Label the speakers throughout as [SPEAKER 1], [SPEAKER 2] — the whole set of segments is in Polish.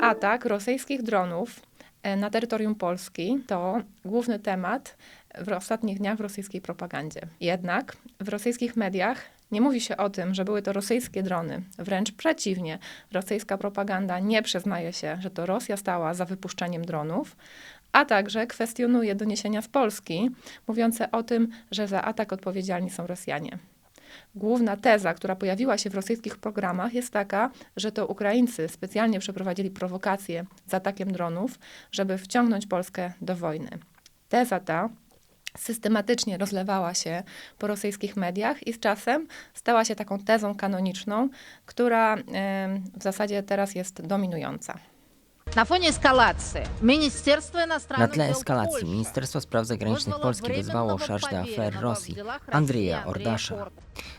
[SPEAKER 1] Atak rosyjskich dronów e, na terytorium Polski to główny temat w ostatnich dniach w rosyjskiej propagandzie. Jednak w rosyjskich mediach nie mówi się o tym, że były to rosyjskie drony. Wręcz przeciwnie, rosyjska propaganda nie przyznaje się, że to Rosja stała za wypuszczeniem dronów, a także kwestionuje doniesienia z Polski, mówiące o tym, że za atak odpowiedzialni są Rosjanie. Główna teza, która pojawiła się w rosyjskich programach, jest taka, że to Ukraińcy specjalnie przeprowadzili prowokacje z atakiem dronów, żeby wciągnąć Polskę do wojny. Teza ta systematycznie rozlewała się po rosyjskich mediach i z czasem stała się taką tezą kanoniczną, która w zasadzie teraz jest dominująca.
[SPEAKER 2] Na fonie eskalacji Ministerstwo
[SPEAKER 3] Na tle eskalacji Ministerstwo Spraw Zagranicznych Polski wezwało szarż do afer Rosji
[SPEAKER 2] Andrija
[SPEAKER 3] Ordasza.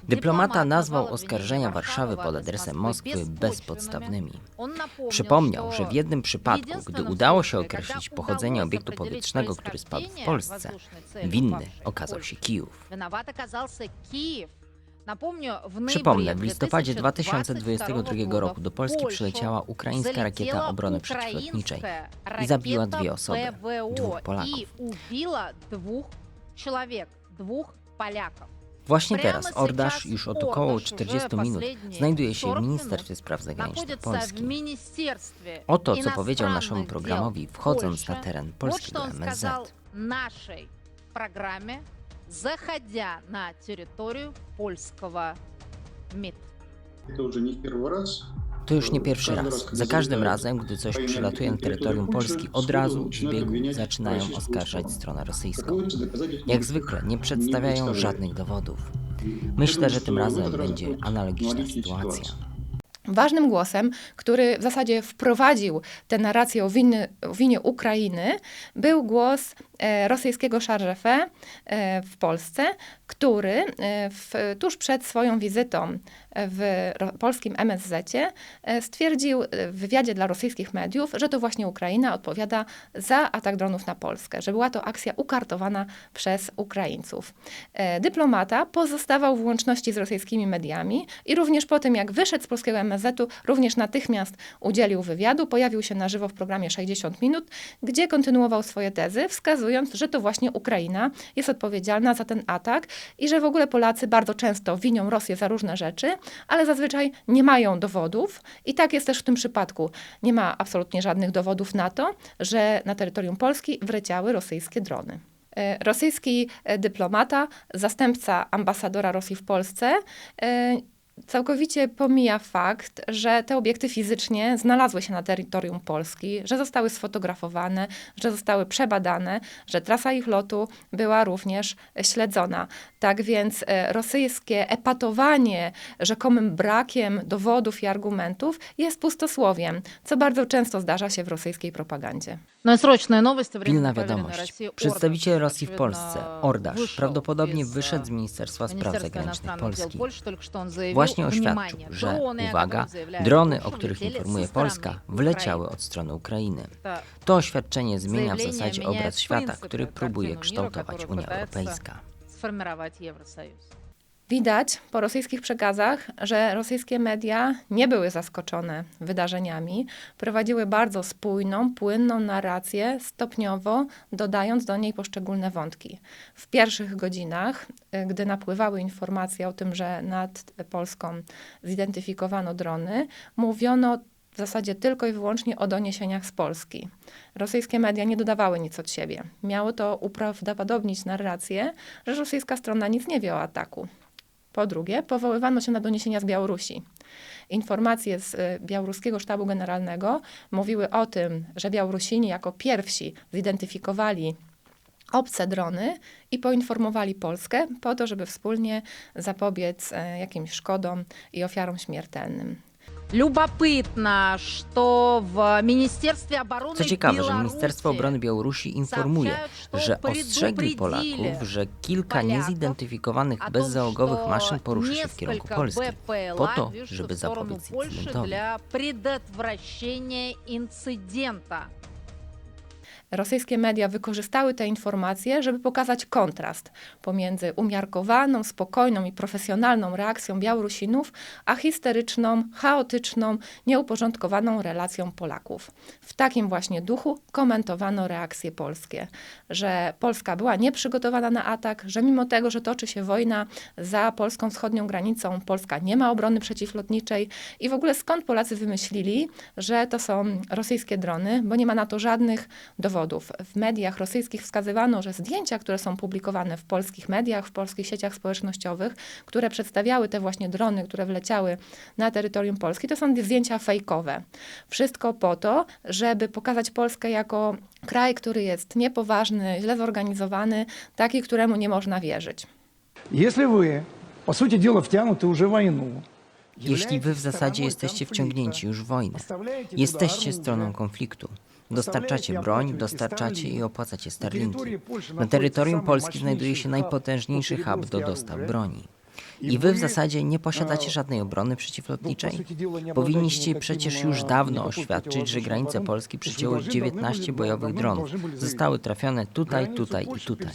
[SPEAKER 3] Dyplomata nazwał oskarżenia Warszawy pod adresem
[SPEAKER 2] Moskwy
[SPEAKER 3] bezpodstawnymi. Przypomniał, że w jednym przypadku, gdy udało się określić pochodzenie obiektu powietrznego, który spadł w Polsce, winny okazał się Kijów. Przypomnę, w listopadzie
[SPEAKER 2] 2022
[SPEAKER 3] roku do Polski przyleciała ukraińska rakieta obrony przeciwlotniczej i zabiła dwie osoby, dwóch Polaków. Właśnie teraz Ordasz już od około 40 minut znajduje się w Ministerstwie Spraw Zagranicznych Polski. Oto, co powiedział naszemu programowi, wchodząc na teren polskiego MSZ
[SPEAKER 2] сказал нашей программе, заходя на территорию польского МИД.
[SPEAKER 4] Это уже не в первый раз.
[SPEAKER 3] To już nie pierwszy raz. Za każdym razem, gdy coś przylatuje na terytorium Polski, od razu z biegu zaczynają oskarżać stronę rosyjską. Jak zwykle nie przedstawiają żadnych dowodów. Myślę, że tym razem będzie analogiczna sytuacja.
[SPEAKER 1] Ważnym głosem, który w zasadzie wprowadził tę narrację o, winy, o winie Ukrainy, był głos e, rosyjskiego szarżefę e, w Polsce, który e, w, tuż przed swoją wizytą w polskim MSZ e, stwierdził w wywiadzie dla rosyjskich mediów, że to właśnie Ukraina odpowiada za atak dronów na Polskę, że była to akcja ukartowana przez Ukraińców. E, Dyplomata pozostawał w łączności z rosyjskimi mediami i również po tym, jak wyszedł z polskiego MSZ-u, również natychmiast udzielił wywiadu, pojawił się na żywo w programie 60 minut, gdzie kontynuował swoje tezy, wskazując, że to właśnie Ukraina jest odpowiedzialna za ten atak i że w ogóle Polacy bardzo często winią Rosję za różne rzeczy, ale zazwyczaj nie mają dowodów i tak jest też w tym przypadku. Nie ma absolutnie żadnych dowodów na to, że na terytorium Polski wleciały rosyjskie drony. E, Rosyjski e, dyplomata, zastępca ambasadora Rosji w Polsce, e, całkowicie pomija fakt, że te obiekty fizycznie znalazły się na terytorium Polski, że zostały sfotografowane, że zostały przebadane, że trasa ich lotu była również śledzona. Tak więc e, rosyjskie epatowanie rzekomym brakiem dowodów i argumentów jest pustosłowiem, co bardzo często zdarza się w rosyjskiej propagandzie.
[SPEAKER 3] Pilna wiadomość. Przedstawiciel Rosji w Polsce, Ordasz, prawdopodobnie wyszedł z Ministerstwa Spraw Zagranicznych Polski. Właśnie
[SPEAKER 2] właśnie
[SPEAKER 3] oświadczył, że, uwaga, drony, o których informuje Polska, wleciały od strony Ukrainy. To oświadczenie zmienia w zasadzie obraz świata, który próbuje kształtować Unia Europejska.
[SPEAKER 1] Widać po rosyjskich przekazach, że rosyjskie media nie były zaskoczone wydarzeniami, prowadziły bardzo spójną, płynną narrację, stopniowo dodając do niej poszczególne wątki. W pierwszych godzinach, y, gdy napływały informacje o tym, że nad Polską zidentyfikowano drony, mówiono w zasadzie tylko i wyłącznie o doniesieniach z Polski. Rosyjskie media nie dodawały nic od siebie. Miało to uprawdopodobnić narrację, że rosyjska strona nic nie wie o ataku. Po drugie, powoływano się na doniesienia z Białorusi. Informacje z y, białoruskiego sztabu generalnego mówiły o tym, że Białorusini jako pierwsi zidentyfikowali obce drony i poinformowali Polskę po to, żeby wspólnie zapobiec e, jakimś szkodom i ofiarom śmiertelnym.
[SPEAKER 3] Co ciekawe, że Ministerstwo Obrony Białorusi informuje, że ostrzegli Polaków, że kilka niezidentyfikowanych bezzałogowych maszyn poruszy się w kierunku Polski, po to, żeby zapobiec incydentowi
[SPEAKER 1] rosyjskie media wykorzystały te informacje, żeby pokazać kontrast pomiędzy umiarkowaną, spokojną i profesjonalną reakcją Białorusinów, a histeryczną, chaotyczną, nieuporządkowaną relacją Polaków. W takim właśnie duchu komentowano reakcje polskie, że Polska była nieprzygotowana na atak, że mimo tego, że toczy się wojna za polską wschodnią granicą, Polska nie ma obrony przeciwlotniczej i w ogóle skąd Polacy wymyślili, że to są rosyjskie drony, bo nie ma na to żadnych dowodów W mediach rosyjskich wskazywano, że zdjęcia, które są publikowane w polskich mediach, w polskich sieciach społecznościowych, które przedstawiały te właśnie drony, które wleciały na terytorium Polski, to są zdjęcia fejkowe. Wszystko po to, żeby pokazać Polskę jako kraj, który jest niepoważny, źle zorganizowany, taki, któremu nie można wierzyć.
[SPEAKER 5] Если вы, по сути дела, втянуты уже в войну,
[SPEAKER 3] Jeśli wy w zasadzie jesteście wciągnięci już w wojnę, jesteście stroną konfliktu, dostarczacie broń, dostarczacie i opłacacie Starlinki. Na terytorium Polski znajduje się najpotężniejszy hub do dostaw broni. I wy w zasadzie nie posiadacie żadnej obrony przeciwlotniczej? Powinniście przecież już dawno oświadczyć, że granice Polski przycięły 19 bojowych dronów. Zostały trafione tutaj, tutaj i tutaj.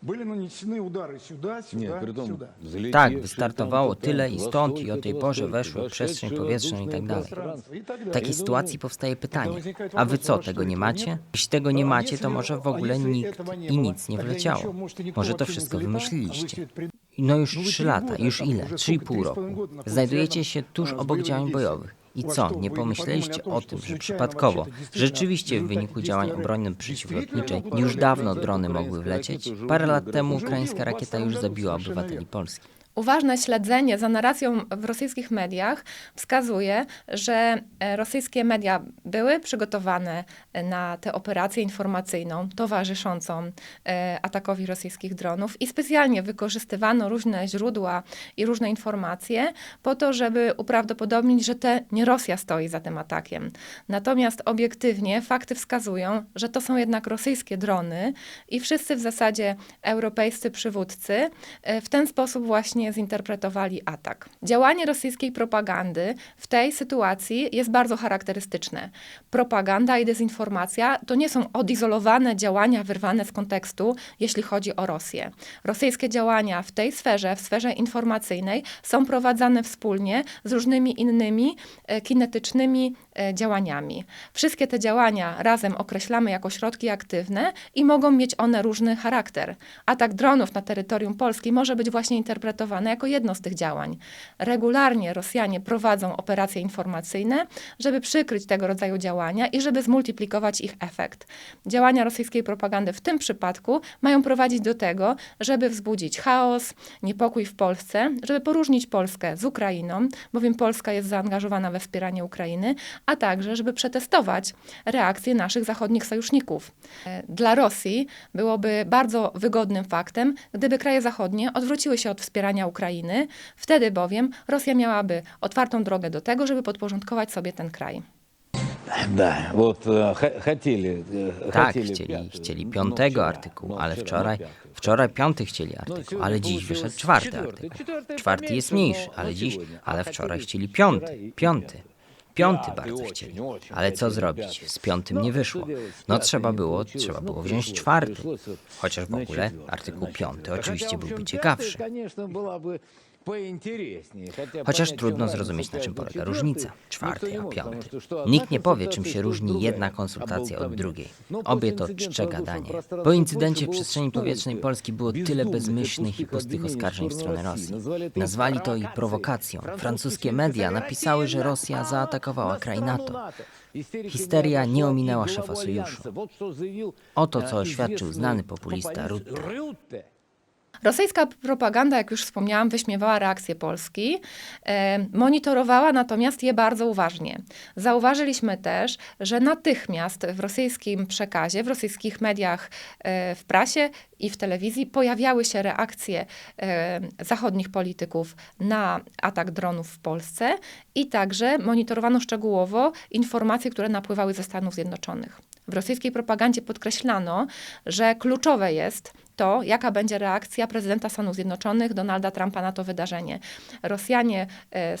[SPEAKER 5] Пересекли там 19 БПЛА. Были нанесены удары сюда, сюда,
[SPEAKER 6] Нет, при том,
[SPEAKER 5] сюда.
[SPEAKER 6] залетевший
[SPEAKER 3] Tak,
[SPEAKER 6] там
[SPEAKER 3] wystartowało
[SPEAKER 6] то
[SPEAKER 3] tyle
[SPEAKER 6] там
[SPEAKER 3] i stąd, i o
[SPEAKER 6] восток
[SPEAKER 3] tej
[SPEAKER 6] этого
[SPEAKER 3] porze
[SPEAKER 6] столько,
[SPEAKER 3] weszło w przestrzeń
[SPEAKER 6] вошедшее
[SPEAKER 3] powietrzną i tak
[SPEAKER 6] воздушное
[SPEAKER 3] dalej.
[SPEAKER 6] пространство.
[SPEAKER 5] И так
[SPEAKER 3] W
[SPEAKER 5] далее.
[SPEAKER 3] takiej
[SPEAKER 5] Я
[SPEAKER 3] sytuacji
[SPEAKER 5] думаю,
[SPEAKER 3] powstaje pytanie,
[SPEAKER 5] возникает
[SPEAKER 3] a wy
[SPEAKER 5] вопрос,
[SPEAKER 3] co,
[SPEAKER 5] а
[SPEAKER 3] tego
[SPEAKER 5] что
[SPEAKER 3] nie
[SPEAKER 5] этого
[SPEAKER 3] macie?
[SPEAKER 5] нет?
[SPEAKER 3] Jeśli tego nie
[SPEAKER 5] А
[SPEAKER 3] macie, to
[SPEAKER 5] если-
[SPEAKER 3] może w
[SPEAKER 5] а
[SPEAKER 3] ogóle
[SPEAKER 5] если
[SPEAKER 3] nikt
[SPEAKER 5] этого nie
[SPEAKER 3] i
[SPEAKER 5] было,
[SPEAKER 3] nic nie
[SPEAKER 5] тогда
[SPEAKER 3] wleciało.
[SPEAKER 5] ничего, может, и никто
[SPEAKER 3] Może to
[SPEAKER 5] вообще не
[SPEAKER 3] wszystko
[SPEAKER 5] залетал, а вы
[SPEAKER 3] wymyśliliście.
[SPEAKER 5] всё это пред-
[SPEAKER 3] No już
[SPEAKER 5] No wy
[SPEAKER 3] trzy
[SPEAKER 5] trzy
[SPEAKER 3] lata,
[SPEAKER 5] года,
[SPEAKER 3] już
[SPEAKER 5] tam
[SPEAKER 3] ile?
[SPEAKER 5] уже
[SPEAKER 3] Trzy i
[SPEAKER 5] сколько,
[SPEAKER 3] pół
[SPEAKER 5] три с
[SPEAKER 3] roku.
[SPEAKER 5] половиной года находитесь
[SPEAKER 3] Znajdujecie
[SPEAKER 5] рядом,
[SPEAKER 3] się tuż
[SPEAKER 5] e, z
[SPEAKER 3] obok
[SPEAKER 5] bojowymi
[SPEAKER 3] działań
[SPEAKER 5] действиями.
[SPEAKER 3] bojowych. I co, nie pomyśleliście o tym, że przypadkowo, rzeczywiście w wyniku działań
[SPEAKER 5] obronnych
[SPEAKER 3] przeciwlotniczej już dawno drony mogły wlecieć? Parę lat temu ukraińska rakieta już zabiła obywateli Polski.
[SPEAKER 1] Uważne śledzenie za narracją w rosyjskich mediach wskazuje, że e, rosyjskie media były przygotowane e, na tę operację informacyjną towarzyszącą e, atakowi rosyjskich dronów i specjalnie wykorzystywano różne źródła i różne informacje po to, żeby uprawdopodobnić, że to nie Rosja stoi za tym atakiem. Natomiast obiektywnie fakty wskazują, że to są jednak rosyjskie drony i wszyscy w zasadzie europejscy przywódcy w ten sposób właśnie zinterpretowali atak. Działanie rosyjskiej propagandy w tej sytuacji jest bardzo charakterystyczne. Propaganda i dezinformacja to nie są odizolowane działania wyrwane z kontekstu, jeśli chodzi o Rosję. Rosyjskie działania w tej sferze, w sferze informacyjnej są prowadzone wspólnie z różnymi innymi e, kinetycznymi e, działaniami. Wszystkie te działania razem określamy jako środki aktywne i mogą mieć one różny charakter. Atak dronów na terytorium Polski może być właśnie interpretowany jako jedno z tych działań. Regularnie Rosjanie prowadzą operacje informacyjne, żeby przykryć tego rodzaju działania i żeby zmultiplikować ich efekt. Działania rosyjskiej propagandy w tym przypadku mają prowadzić do tego, żeby wzbudzić chaos, niepokój w Polsce, żeby poróżnić Polskę z Ukrainą, bowiem Polska jest zaangażowana we wspieranie Ukrainy, a także, żeby przetestować reakcje naszych zachodnich sojuszników. Dla Rosji byłoby bardzo wygodnym faktem, gdyby kraje zachodnie odwróciły się od wspierania Ukrainy, wtedy bowiem Rosja miałaby otwartą drogę do tego, żeby podporządkować sobie ten kraj.
[SPEAKER 6] Да, вот э, х- хотели, э,
[SPEAKER 3] Tak,
[SPEAKER 6] хотели
[SPEAKER 3] chcieli,
[SPEAKER 6] пятый,
[SPEAKER 3] chcieli
[SPEAKER 6] ну,
[SPEAKER 3] piątego
[SPEAKER 6] вчера,
[SPEAKER 3] artykułu,
[SPEAKER 6] ну,
[SPEAKER 3] ale
[SPEAKER 6] вчера
[SPEAKER 3] wczoraj,
[SPEAKER 6] на пятый.
[SPEAKER 3] wczoraj piąty chcieli
[SPEAKER 6] No,
[SPEAKER 3] artykuł,
[SPEAKER 6] сегодня
[SPEAKER 3] ale dziś
[SPEAKER 6] получилось
[SPEAKER 3] wyszedł czwarty
[SPEAKER 6] четвертый.
[SPEAKER 3] artykuł.
[SPEAKER 6] Четвертый
[SPEAKER 3] Czwarty jest
[SPEAKER 6] поменьше,
[SPEAKER 3] mniejszy,
[SPEAKER 6] но-
[SPEAKER 3] ale
[SPEAKER 6] но
[SPEAKER 3] dziś,
[SPEAKER 6] сегодня.
[SPEAKER 3] ale
[SPEAKER 6] А
[SPEAKER 3] wczoraj
[SPEAKER 6] хотели
[SPEAKER 3] chcieli
[SPEAKER 6] вчера
[SPEAKER 3] piąty,
[SPEAKER 6] и
[SPEAKER 3] piąty. Piąty bardzo chcieli. Ale co zrobić? Z piątym nie wyszło. No trzeba było, trzeba było wziąć czwarty. Chociaż w ogóle artykuł piąty oczywiście byłby ciekawszy. Chociaż trudno zrozumieć, na czym polega różnica. Czwarty, a piąty. Nikt nie powie, czym się różni jedna konsultacja od drugiej. Obie to czcze gadanie. Po incydencie w przestrzeni powietrznej Polski było tyle bezmyślnych i pustych oskarżeń w stronę Rosji. Nazwali to i prowokacją. Francuskie media napisały, że Rosja zaatakowała kraj NATO. Histeria nie ominęła szefa sojuszu. Oto co oświadczył znany populista Rutte.
[SPEAKER 1] Rosyjska propaganda, jak już wspomniałam, wyśmiewała reakcje Polski, e, monitorowała natomiast je bardzo uważnie. Zauważyliśmy też, że natychmiast w rosyjskim przekazie, w rosyjskich mediach, e, w prasie i w telewizji pojawiały się reakcje e, zachodnich polityków na atak dronów w Polsce i także monitorowano szczegółowo informacje, które napływały ze Stanów Zjednoczonych. W rosyjskiej propagandzie podkreślano, że kluczowe jest to, jaka będzie reakcja prezydenta Stanów Zjednoczonych Donalda Trumpa na to wydarzenie. Rosjanie e,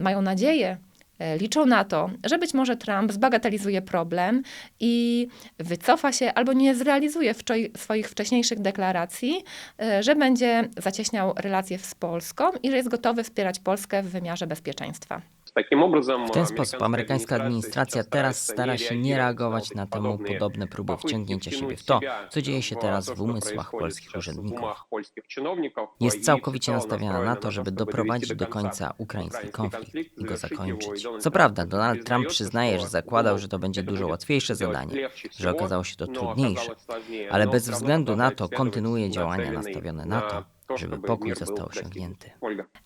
[SPEAKER 1] mają nadzieję, e, liczą na to, że być może Trump zbagatelizuje problem i wycofa się albo nie zrealizuje swoich wcześniejszych deklaracji, e, że będzie zacieśniał relacje z Polską i że jest gotowy wspierać Polskę w wymiarze bezpieczeństwa.
[SPEAKER 3] W ten sposób amerykańska administracja teraz stara się nie reagować na temu podobne próby. wciągnięcia siebie w to, co dzieje się teraz w umysłach polskich urzędników. Jest całkowicie nastawiona na to, żeby doprowadzić do końca ukraiński konflikt i go zakończyć. Co prawda, Donald Trump przyznaje, że zakładał, że to będzie dużo łatwiejsze zadanie, że okazało się to trudniejsze, ale bez względu na to kontynuuje działania nastawione na to, żeby pokój został osiągnięty.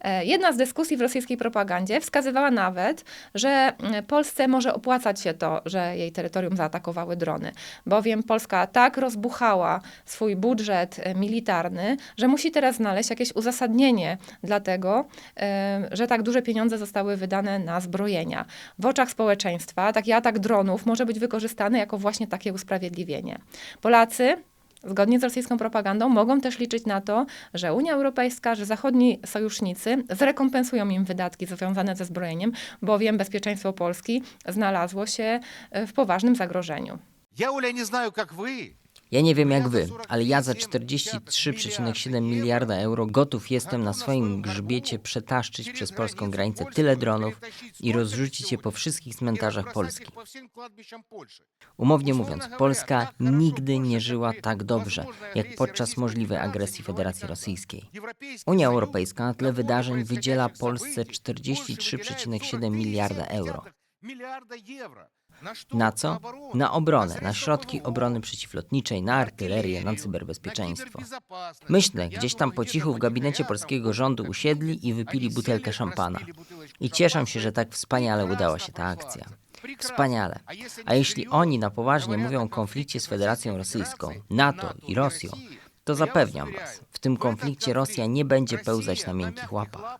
[SPEAKER 1] E, Jedna z dyskusji w rosyjskiej propagandzie wskazywała nawet, że mm, Polsce może opłacać się to, że jej terytorium zaatakowały drony, bowiem Polska tak rozbuchała swój budżet e, militarny, że musi teraz znaleźć jakieś uzasadnienie dla tego, e, że tak duże pieniądze zostały wydane na zbrojenia. W oczach społeczeństwa taki atak dronów może być wykorzystany jako właśnie takie usprawiedliwienie. Polacy zgodnie z rosyjską propagandą, mogą też liczyć na to, że Unia Europejska, że zachodni sojusznicy zrekompensują im wydatki związane ze zbrojeniem, bowiem bezpieczeństwo Polski znalazło się e, w poważnym zagrożeniu.
[SPEAKER 7] Ja, Ulia, nie znаю, jak wy,
[SPEAKER 3] ja nie wiem jak wy, ale ja za 43,7 miliarda euro gotów jestem na swoim grzbiecie przetaszczyć przez polską granicę tyle dronów i rozrzucić je po wszystkich cmentarzach Polski. Umownie mówiąc, Polska nigdy nie żyła tak dobrze, jak podczas możliwej agresji Federacji Rosyjskiej. Unia Europejska na tle wydarzeń wydziela Polsce 43,7 miliarda euro. Na co? Na obronę, na środki obrony przeciwlotniczej, na artylerię, na cyberbezpieczeństwo. Myślę, gdzieś tam po cichu w gabinecie polskiego rządu usiedli i wypili butelkę szampana. I cieszę się, że tak wspaniale udała się ta akcja. Wspaniale. A jeśli oni na poważnie mówią o konflikcie z Federacją Rosyjską, NATO i Rosją, to zapewniam Was, w tym konflikcie Rosja nie będzie pełzać na miękkich łapach.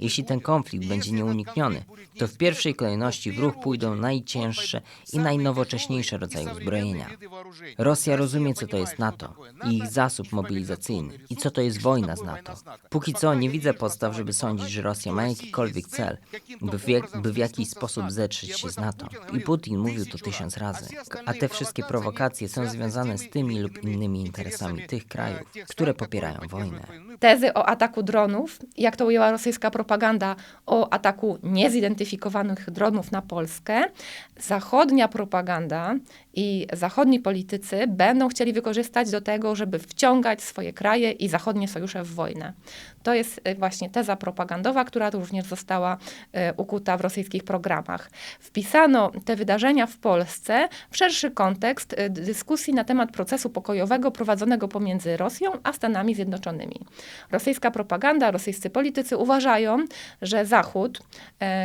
[SPEAKER 3] Jeśli ten konflikt będzie nieunikniony, to w pierwszej kolejności w ruch pójdą najcięższe i najnowocześniejsze rodzaje uzbrojenia. Rosja rozumie, co to jest NATO i ich zasób mobilizacyjny. i co to jest wojna z NATO. Póki co nie widzę podstaw, żeby sądzić, że Rosja ma jakikolwiek cel, by w, jak, by w jakiś sposób zetrzeć się z NATO. I Putin mówił to tysiąc razy. A te wszystkie prowokacje są związane z tymi lub innymi interesami tych krajów, które popierają wojnę.
[SPEAKER 1] Tezy o ataku dronów, jak to ujęła rosyjska propaganda o ataku niezidentyfikowanych dronów na Polskę, zachodnia propaganda i zachodni politycy będą chcieli wykorzystać do tego, żeby wciągać swoje kraje i zachodnie sojusze w wojnę. To jest y, właśnie teza propagandowa, która również została y, ukuta w rosyjskich programach. Wpisano te wydarzenia w Polsce w szerszy kontekst y, dyskusji na temat procesu pokojowego prowadzonego pomiędzy Rosją a Stanami Zjednoczonymi. Rosyjska propaganda, rosyjscy politycy uważają, że Zachód,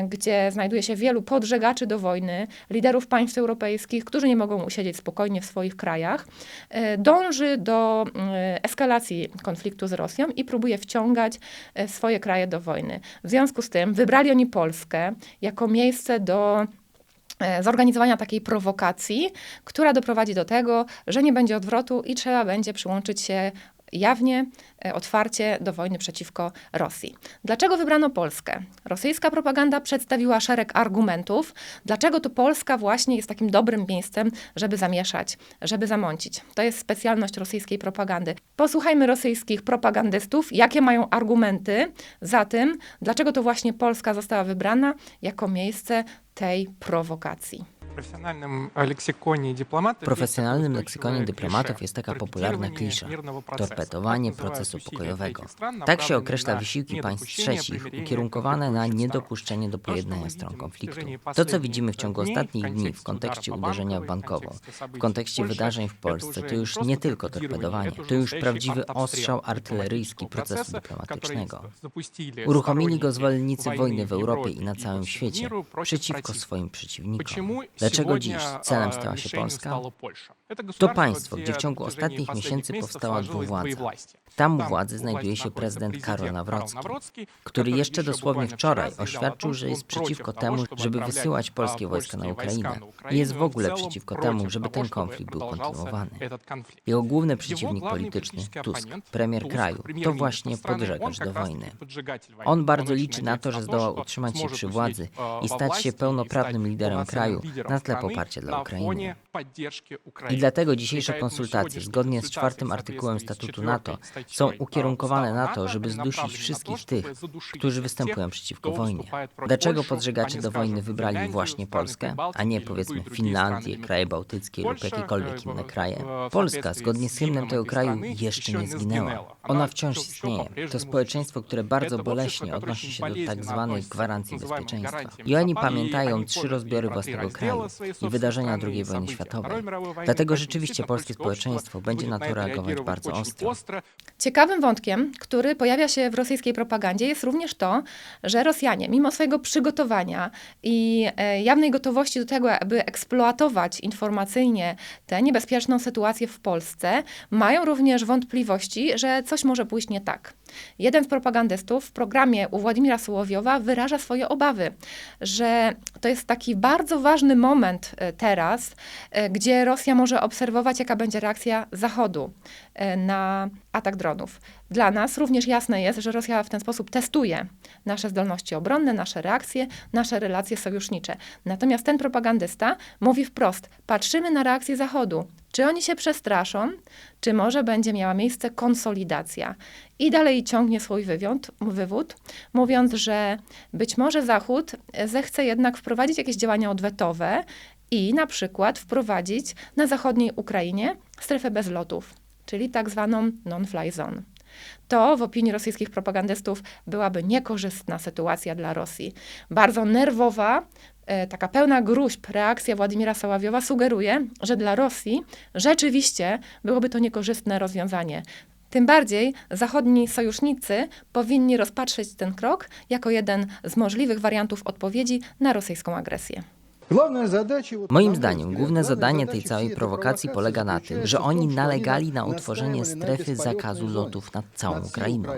[SPEAKER 1] gdzie znajduje się wielu podżegaczy do wojny, liderów państw europejskich, którzy nie mogą usiedzieć spokojnie w swoich krajach, e, dąży do e, eskalacji konfliktu z Rosją i próbuje wciągać e, swoje kraje do wojny. W związku z tym wybrali oni Polskę jako miejsce do zorganizowania takiej prowokacji, która doprowadzi do tego, że nie będzie odwrotu i trzeba będzie przyłączyć się jawnie, e, otwarcie do wojny przeciwko Rosji. Dlaczego wybrano Polskę? Rosyjska propaganda przedstawiła szereg argumentów, dlaczego to Polska właśnie jest takim dobrym miejscem, żeby zamieszać, żeby zamącić. To jest specjalność rosyjskiej propagandy. Posłuchajmy rosyjskich propagandystów, jakie mają argumenty za tym, dlaczego to właśnie Polska została wybrana jako miejsce tej prowokacji
[SPEAKER 3] profesjonalnym leksykonie dyplomatów jest taka popularna klisza – torpedowanie procesu pokojowego. Tak się określa wysiłki państw trzecich ukierunkowane na niedopuszczenie do pojednania stron konfliktu. To, co widzimy w ciągu ostatnich dni w
[SPEAKER 8] kontekście
[SPEAKER 3] uderzenia w
[SPEAKER 8] bankową, w kontekście
[SPEAKER 3] wydarzeń w Polsce, to już nie tylko
[SPEAKER 8] torpedowanie,
[SPEAKER 3] to już prawdziwy ostrzał artyleryjski procesu dyplomatycznego. Uruchomili go zwolennicy
[SPEAKER 8] wojny
[SPEAKER 3] w Europie i na całym świecie przeciwko swoim przeciwnikom. Dlaczego dziś celem stała się Polska? To państwo, gdzie w ciągu ostatnich miesięcy powstała dwuwładza. Tam u władzy znajduje się prezydent Karol Nawrocki, który jeszcze dosłownie wczoraj oświadczył, że jest przeciwko temu, żeby wysyłać polskie wojska na Ukrainę i jest w ogóle przeciwko temu, żeby ten konflikt był kontynuowany. Jego główny przeciwnik polityczny, Tusk, premier kraju, to właśnie podżegacz do wojny. On bardzo liczy na to, że
[SPEAKER 8] zdołał
[SPEAKER 3] utrzymać się przy władzy i stać się pełnoprawnym liderem kraju na tle poparcia dla Ukrainy.
[SPEAKER 8] I
[SPEAKER 3] i dlatego dzisiejsze konsultacje, zgodnie z czwartym artykułem statutu NATO, są ukierunkowane na to, żeby zdusić wszystkich tych, którzy występują przeciwko wojnie. Dlaczego podżegacze do wojny wybrali właśnie Polskę, a nie powiedzmy Finlandię, kraje bałtyckie lub jakiekolwiek inne kraje? Polska, zgodnie z hymnem tego kraju, jeszcze nie zginęła. Ona wciąż istnieje. To społeczeństwo, które bardzo boleśnie odnosi się do tak zwanej gwarancji bezpieczeństwa. I oni pamiętają trzy rozbiory własnego kraju i wydarzenia II wojny światowej. Dlatego
[SPEAKER 8] którego
[SPEAKER 3] rzeczywiście polskie społeczeństwo będzie na to reagować bardzo ostro.
[SPEAKER 1] Ciekawym wątkiem, który pojawia się w rosyjskiej propagandzie, jest również to, że Rosjanie, mimo swojego przygotowania i e, jawnej gotowości do tego, aby eksploatować informacyjnie tę niebezpieczną sytuację w Polsce, mają również wątpliwości, że coś może pójść nie tak. Jeden z propagandystów w programie u Władimira Sołowiowa wyraża swoje obawy, że to jest taki bardzo ważny moment e, teraz, e, gdzie Rosja może obserwować, jaka będzie reakcja Zachodu e, na atak dronów. Dla nas również jasne jest, że Rosja w ten sposób testuje nasze zdolności obronne, nasze reakcje, nasze relacje sojusznicze. Natomiast ten propagandysta mówi wprost: patrzymy na reakcję Zachodu. Czy oni się przestraszą, czy może będzie miała miejsce konsolidacja? I dalej ciągnie swój wywód, mówiąc, że być może Zachód zechce jednak wprowadzić jakieś działania odwetowe i na przykład wprowadzić na zachodniej Ukrainie strefę bez lotów, czyli tak zwaną non-fly zone. To w opinii rosyjskich propagandystów byłaby niekorzystna sytuacja dla Rosji. Bardzo nerwowa, e, taka pełna gruźb reakcja Władimira Soławiowa sugeruje, że dla Rosji rzeczywiście byłoby to niekorzystne rozwiązanie. Tym bardziej zachodni sojusznicy powinni rozpatrzeć ten krok jako jeden z możliwych wariantów odpowiedzi na rosyjską agresję.
[SPEAKER 3] Moim zdaniem główne zadanie tej całej prowokacji polega na tym, że oni nalegali na utworzenie strefy zakazu lotów nad całą Ukrainą.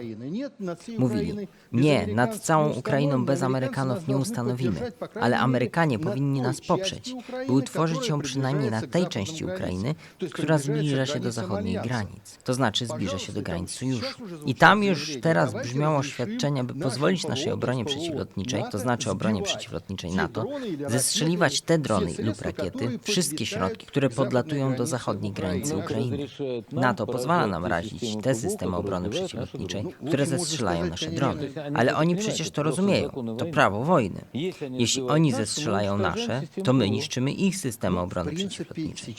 [SPEAKER 3] Mówili, nie, nad całą Ukrainą bez Amerykanów nie ustanowimy, ale Amerykanie powinni nas poprzeć, by utworzyć ją przynajmniej na tej części Ukrainy, która zbliża się do zachodniej granic, to znaczy zbliża się do granic sojuszu. I tam już teraz brzmiało oświadczenia, by pozwolić naszej obronie przeciwlotniczej, to znaczy obronie przeciwlotniczej NATO, zestrzeliwać
[SPEAKER 5] oczekiwać
[SPEAKER 3] te drony lub rakiety, wszystkie środki, które podlatują do zachodniej
[SPEAKER 5] granicy Ukrainy.
[SPEAKER 3] NATO pozwala nam razić te systemy obrony przeciwlotniczej, które zestrzelają nasze drony. Ale oni przecież to rozumieją. To prawo wojny. Jeśli oni zestrzelają nasze, to my niszczymy ich systemy obrony przeciwlotniczej.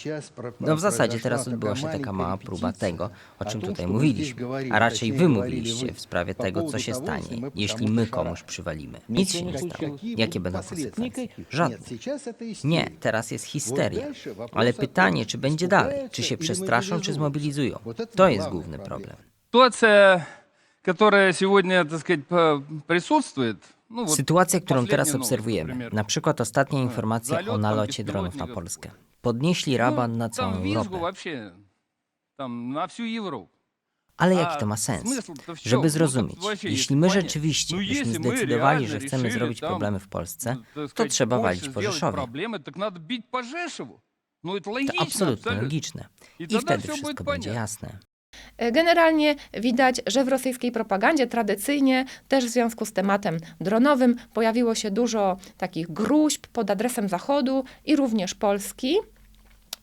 [SPEAKER 3] No w no,
[SPEAKER 5] zasadzie
[SPEAKER 3] teraz odbyła się taka mała próba tego, o czym tutaj mówiliśmy, a raczej wy mówiliście w sprawie tego, co się stanie, jeśli my komuś przywalimy. Nic się nie stało. Jakie będą konsekwencje? Żadne.
[SPEAKER 5] сейчас это истерия.
[SPEAKER 3] Nie, teraz jest histeria.
[SPEAKER 5] дальше вопрос
[SPEAKER 3] Ale
[SPEAKER 5] о том,
[SPEAKER 3] pytanie, czy będzie dalej? Czy
[SPEAKER 5] испугаются
[SPEAKER 3] się
[SPEAKER 5] или
[SPEAKER 3] przestraszą, czy
[SPEAKER 5] мобилизуются.
[SPEAKER 3] zmobilizują?
[SPEAKER 5] Вот это
[SPEAKER 3] To jest
[SPEAKER 5] главная
[SPEAKER 3] główny
[SPEAKER 5] проблема.
[SPEAKER 3] problem.
[SPEAKER 9] Ситуация, которая сегодня, так сказать, по- присутствует, ну вот
[SPEAKER 3] Sytuacja, którą teraz
[SPEAKER 9] последние новости,
[SPEAKER 3] obserwujemy,
[SPEAKER 9] например,
[SPEAKER 3] na przykład ostatnia informacja
[SPEAKER 9] zalot
[SPEAKER 3] o
[SPEAKER 9] tam
[SPEAKER 3] nalocie dronów na
[SPEAKER 9] bezpilotników.
[SPEAKER 3] Polskę. Podnieśli
[SPEAKER 9] ну,
[SPEAKER 3] raban na całą
[SPEAKER 9] там визгу
[SPEAKER 3] Europę. Ale jaki to ma sens? Żeby zrozumieć, jeśli my rzeczywiście byśmy zdecydowali, że chcemy zrobić problemy w Polsce, to trzeba walić po Rzeszowie. To absolutnie logiczne. I wtedy wszystko będzie jasne.
[SPEAKER 1] Generalnie widać, że w rosyjskiej propagandzie tradycyjnie też w związku z tematem dronowym pojawiło się dużo takich gruźb pod adresem Zachodu i również Polski.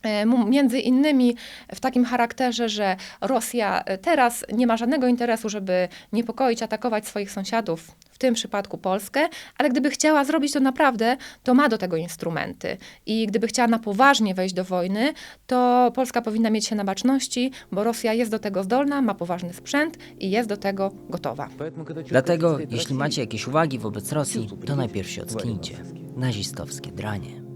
[SPEAKER 1] E, Między innymi w takim charakterze, że Rosja e, teraz nie ma żadnego interesu, żeby niepokoić, atakować swoich sąsiadów, w tym przypadku Polskę, ale gdyby chciała zrobić to naprawdę, to ma do tego instrumenty. I gdyby chciała na poważnie wejść do wojny, to Polska powinna mieć się na baczności, bo Rosja jest do tego zdolna, ma poważny sprzęt i jest do tego gotowa.
[SPEAKER 3] Dlatego, jeśli macie jakieś uwagi wobec Rosji, to najpierw się ocknijcie. Nazistowskie dranie.